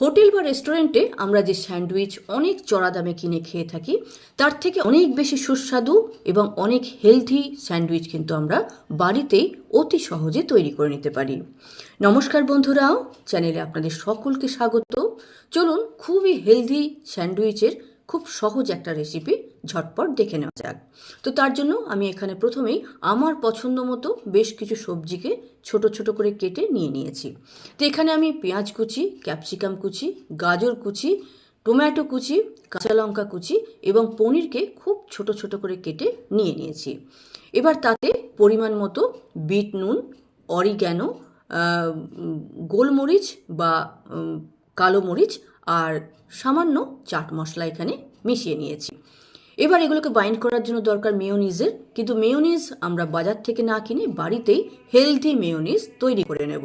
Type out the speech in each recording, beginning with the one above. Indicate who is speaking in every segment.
Speaker 1: Hotel বা রেস্টুরেন্টে আমরা যে স্যান্ডউইচ অনেক চড়া দামে কিনে খেয়ে থাকি, তার থেকে অনেক বেশি সুস্বাদু এবং অনেক হেলদি স্যান্ডউইচ কিন্তু আমরা বাড়িতেই অতি সহজে তৈরি করে নিতে পারি। নমস্কার বন্ধুরাও, চ্যানেলে আপনাদের সকলকে স্বাগত। চলুন খুবই হেলদি স্যান্ডউইচের খুব সহজ একটা রেসিপি ঝটপট দেখে নেওয়া যাক। তো তার জন্য আমি এখানে প্রথমেই আমার পছন্দ মতো বেশ কিছু সবজিকে ছোট ছোট করে কেটে নিয়ে নিয়েছি। তো এখানে আমি পেঁয়াজ কুচি, ক্যাপসিকাম কুচি, গাজর কুচি, টমেটো কুচি, কাঁচা লঙ্কা কুচি এবং পনিরকে খুব ছোট ছোট করে কেটে নিয়ে নিয়েছি। এবার তাতে পরিমাণ মতো বিট নুন, অরিগ্যানো গোলমরিচ বা কালো মরিচ আর সামান্য চাট মশলা এখানে মিশিয়ে নিয়েছি। এবার এগুলোকে বাইন্ড করার জন্য দরকার মেয়োনিজের কিন্তু মেয়োনিজ আমরা বাজার থেকে না কিনে বাড়িতেই হেলদি মেয়োনিজ তৈরি করে নেব।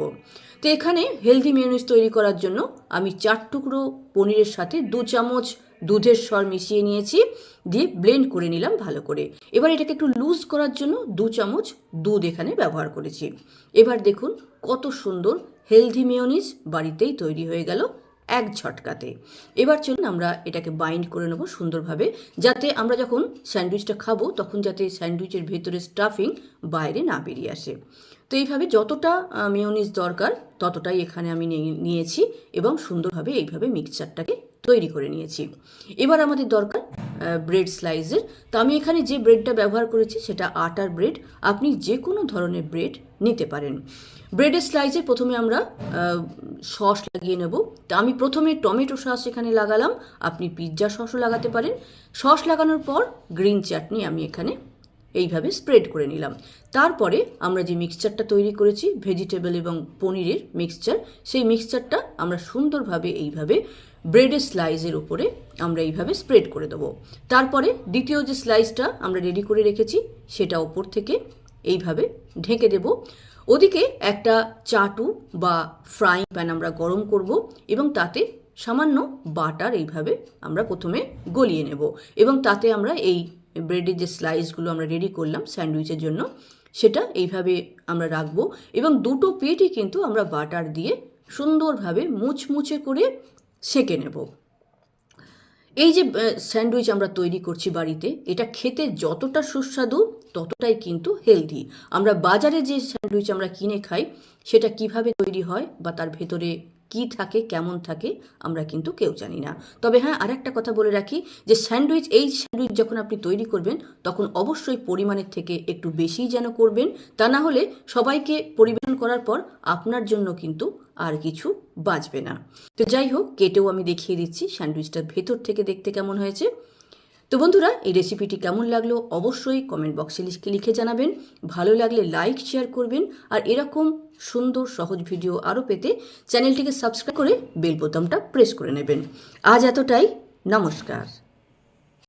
Speaker 1: তো এখানে হেলদি মেয়োনিজ তৈরি করার জন্য আমি চার টুকরো পনিরের সাথে দু চামচ দুধের স্বর মিশিয়ে নিয়েছি, দিয়ে ব্লেন্ড করে নিলাম ভালো করে। এবার এটাকে একটু লুজ করার জন্য দু চামচ দুধ এখানে ব্যবহার করেছি। এবার দেখুন কত সুন্দর হেলদি মেয়োনিজ বাড়িতেই তৈরি হয়ে গেল। এক ঝটকাতে। এবার চলুন আমরা এটাকে বাইন্ড করে নেব সুন্দরভাবে, যাতে আমরা যখন স্যান্ডউইচটা খাব তখন যাতে স্যান্ডউইচের ভেতরে স্টাফিং বাইরে না বেরিয়ে আসে। তো এইভাবে যতটা মেয়োনিজ দরকার ততটাই এখানে আমি নিয়ে- নিয়েছি এবং সুন্দরভাবে এইভাবে মিক্সচারটাকে তৈরি করে নিয়েছি। এবার আমাদের দরকার ব্রেড স্লাইসের তো আমি এখানে যে ব্রেডটা ব্যবহার করেছি, সেটা আটার ব্রেড আপনি যে কোনো ধরনের ব্রেড নিতে পারেন। ব্রেডের স্লাইসে প্রথমে আমরা সস লাগিয়ে নেব। তা আমি প্রথমে টমেটো সস এখানে লাগালাম। আপনি পিৎজা সসও লাগাতে পারেন। সস লাগানোর পর গ্রিন চাটনি আমি এখানে এইভাবে স্প্রেড করে নিলাম। তারপরে আমরা যে মিক্সচারটা তৈরি করেছি ভেজিটেবল এবং পনিরের মিক্সচার সেই মিক্সচারটা আমরা সুন্দরভাবে এইভাবে ব্রেডের স্লাইসের উপরে আমরা এইভাবে স্প্রেড করে দেবো। তারপরে দ্বিতীয় যে স্লাইসটা আমরা রেডি করে রেখেছি, সেটা ওপর থেকে এইভাবে ঢেকে দেব। ওদিকে একটা চাটু বা ফ্রাইং প্যান আমরা গরম করব এবং তাতে সামান্য বাটার এইভাবে আমরা প্রথমে গলিয়ে নেব এবং তাতে আমরা এই ব্রেডের যে স্লাইসগুলো আমরা রেডি করলাম স্যান্ডউইচের জন্য, সেটা এইভাবে আমরা রাখব এবং দুটো পেটই কিন্তু আমরা বাটার দিয়ে সুন্দরভাবে মুচমুচে করে সেকে নেব। এই যে স্যান্ডউইচ আমরা তৈরি করছি বাড়িতে, এটা খেতে যতটা সুস্বাদু, ততটাই কিন্তু হেলদি। আমরা বাজারে যে স্যান্ডউইচ আমরা কিনে খাই, সেটা কীভাবে তৈরি হয় বা তার ভেতরে কি থাকে, কেমন থাকে, আমরা কিন্তু কেউ জানি না। তবে হ্যাঁ আর একটা কথা বলে রাখি যে স্যান্ডউইচ, এই স্যান্ডউইচ যখন আপনি তৈরি করবেন, তখন অবশ্যই পরিমাণের থেকে একটু বেশিই যেন করবেন। তা না হলে সবাইকে পরিবেশন করার পর আপনার জন্য কিন্তু আর কিছু বাঁচবে না। তো যাই হোক, কেটেও আমি দেখিয়ে দিচ্ছি স্যান্ডউইচটার ভেতর থেকে দেখতে কেমন হয়েছে। তো বন্ধুরা, এই রেসিপিটি কেমন লাগল অবশ্যই কমেন্ট বক্সে লিখে জানাবেন। ভালো লাগলে লাইক শেয়ার করবেন আর এরকম সুন্দর, সহজ ভিডিও আরও পেতে চ্যানেলটিকে সাবস্ক্রাইব করে বেল বোতামটা প্রেস করে নেবেন। আজ এতটাই, নমস্কার।